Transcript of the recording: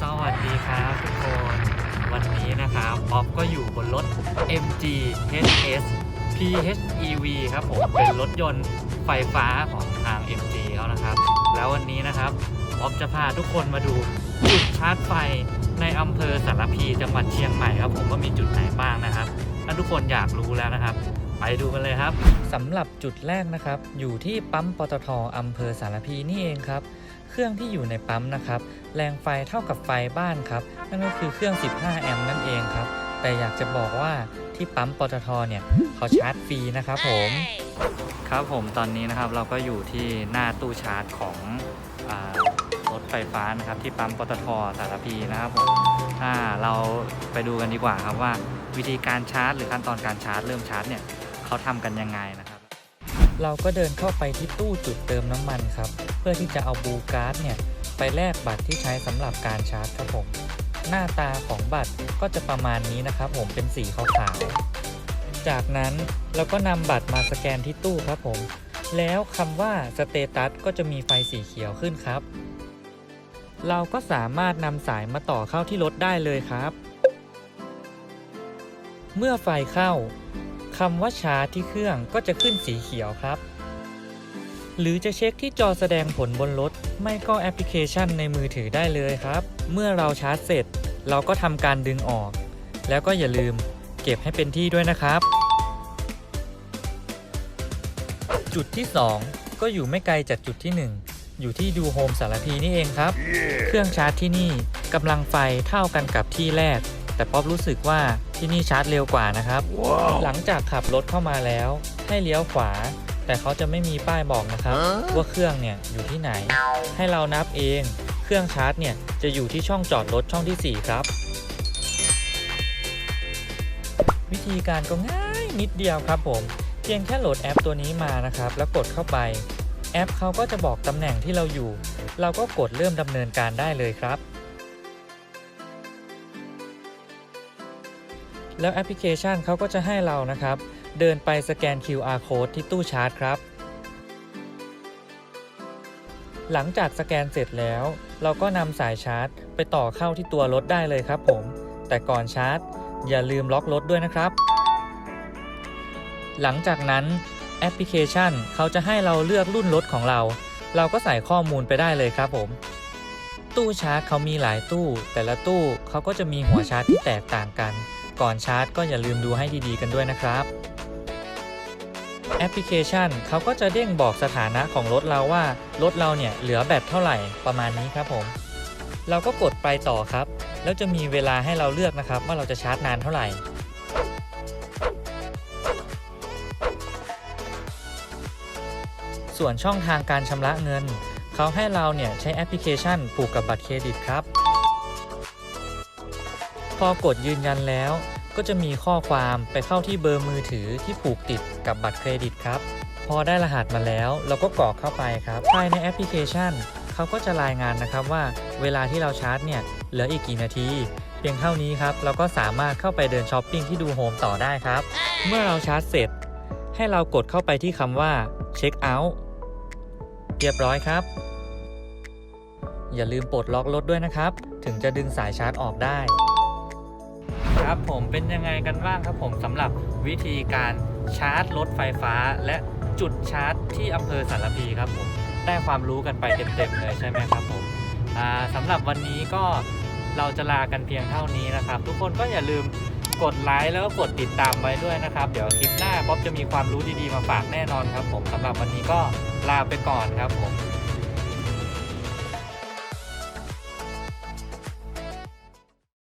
สวัสดีครับทุกคน วันนี้นะครับป๊อปก็อยู่บนรถ MG HS PHEV ครับผม เป็นรถยนต์ไฟฟ้าของทาง MG เขานะครับ แล้ววันนี้นะครับป๊อปจะพาทุกคนมาดูจุดชาร์จไฟในอำเภอสารพีจังหวัดเชียงใหม่ครับผมว่ามีจุดไหนบ้างนะครับ ถ้าทุกคนอยากรู้แล้วนะครับ ไปดูกันเลยครับสำหรับจุดแรกนะครับ อยู่ที่ปั๊มปตทอำเภอสารพีนี่เองครับ เครื่องที่อยู่ในปั๊มนะครับ แรงไฟเท่ากับไฟบ้านครับ นั่นก็คือเครื่อง 15 แอมป์นั่นเองครับ แต่อยากจะบอกว่าที่ปั๊มปตทเนี่ยเขาชาร์จฟรีนะครับผมครับผมตอนนี้นะครับเราก็อยู่ที่หน้าตู้ชาร์จของอรถไฟฟ้านะครับ ที่ปั๊มปตทสารพีนะครับผมอ่าเราไปดูกันดีกว่าครับว่าวิธีการชาร์จ หรือขั้นตอนการชาร์จ เริ่มชาร์จเนี่ย เขาทำกันยังไงนะครับ เราก็เดินเข้าไปที่ตู้จุดเติมน้ำมันครับ เพื่อที่จะเอาบูการ์ดเนี่ยไปแลกบัตรที่ใช้สำหรับการชาร์จครับผม หน้าตาของบัตรก็จะประมาณนี้นะครับผมเป็นสีขาวๆจากนั้นเราก็นำบัตรมาสแกนที่ตู้ครับผม แล้วคำว่าสเตตัสก็จะมีไฟสีเขียวขึ้นครับ เราก็สามารถนำสายมาต่อเข้าที่รถได้เลยครับ เมื่อไฟเข้า คำว่าชาร์จที่เครื่องก็จะขึ้นสีเขียวครับ หรือจะเช็คที่จอแสดงผลบนรถ ไม่ก็แอปพลิเคชันในมือถือได้เลยครับ เมื่อเราชาร์จเสร็จ เราก็ทำการดึงออก แล้วก็อย่าลืมเก็บให้เป็นที่ด้วยนะครับ จุดที่ 2 ก็อยู่ไม่ไกลจากจุดที่ 1 อยู่ที่ดูโฮมสารพีนี่เองครับเครื่องชาร์จที่นี่กำลังไฟเท่ากันกับที่แรก แต่ป๊อปรู้สึกว่าที่นี่ชาร์จเร็วกว่านะครับหลังจากขับรถเข้ามาแล้ว ให้เลี้ยวขวา แต่เขาจะไม่มีป้ายบอกนะครับว่าเครื่องเนี่ยอยู่ที่ไหน ให้เรานับเอง เครื่องชาร์จเนี่ยจะอยู่ที่ช่องจอดรถช่องที่ 4 ครับ วิธีการก็ง่ายนิดเดียวครับผม เพียงแค่โหลดแอปตัวนี้มานะครับ แล้วกดเข้าไป แอปเขาก็จะบอกตำแหน่งที่เราอยู่ เราก็กดเริ่มดำเนินการได้เลยครับ แล้วแอปพลิเคชันเขาก็จะให้เรานะครับ เดินไปสแกน QR code ที่ตู้ชาร์จครับ หลังจากสแกนเสร็จแล้ว เราก็นำสายชาร์จ ไปต่อเข้าที่ตัวรถได้เลยครับผม แต่ก่อนชาร์จ อย่าลืมล็อกรถด้วยนะครับ หลังจากนั้นแอปพลิเคชันเขาจะให้เราเลือกรุ่นรถของเรา เราก็ใส่ข้อมูลไปได้เลยครับผม ตู้ชาร์จเขามีหลายตู้ แต่ละตู้เขาก็จะมีหัวชาร์จที่แตกต่างกัน ก่อนชาร์จก็อย่าลืมดูให้ดีๆกันด้วยนะครับแอปพลิเคชันเขาก็จะเด้งบอกสถานะของรถเราว่า รถเราเนี่ยเหลือแบตเท่าไหร่ประมาณนี้ครับผม เราก็กดไปต่อครับ แล้วจะมีเวลาให้เราเลือกนะครับ ว่าเราจะชาร์จนานเท่าไหร่ ส่วนช่องทางการชำระเงิน เขาให้เราเนี่ยใช้แอปพลิเคชันผูกกับบัตรเครดิตครับ พอกดยืนยันแล้ว ก็จะมีข้อความไปเข้าที่เบอร์มือถือที่ผูกติดกับบัตรเครดิตครับ พอได้รหัสมาแล้ว เราก็กรอกเข้าไปครับภายในแอปพลิเคชัน เขาก็จะรายงานนะครับว่า เวลาที่เราชาร์จเนี่ยเหลืออีกกี่นาทีเพียงเท่านี้ครับเราก็สามารถเข้าไปเดินช้อปปิ้งที่ดูโฮมต่อได้ครับ เมื่อเราชาร์จเสร็จ ให้เรากดเข้าไปที่คำว่าเช็คเอาท์เรียบร้อยครับ อย่าลืมปลดล็อกรถด้วยนะครับ ถึงจะดึงสายชาร์จออกได้ ครับผมเป็นยังไงกันบ้างครับผมสำหรับวิธีการชาร์จรถไฟฟ้า และจุดชาร์จที่อำเภอสารพีครับผมได้ความรู้กันไปเต็มๆเลยใช่ไหมครับผมอ่าสำหรับวันนี้ก็เราจะลากันเพียงเท่านี้นะครับ ทุกคนก็อย่าลืมกดไลค์แล้วก็กดติดตามไว้ด้วยนะครับ เดี๋ยวคลิปหน้าป๊อปจะมีความรู้ดีๆมาฝากแน่นอนครับ ผมสำหรับวันนี้ก็ลาไปก่อนครับผม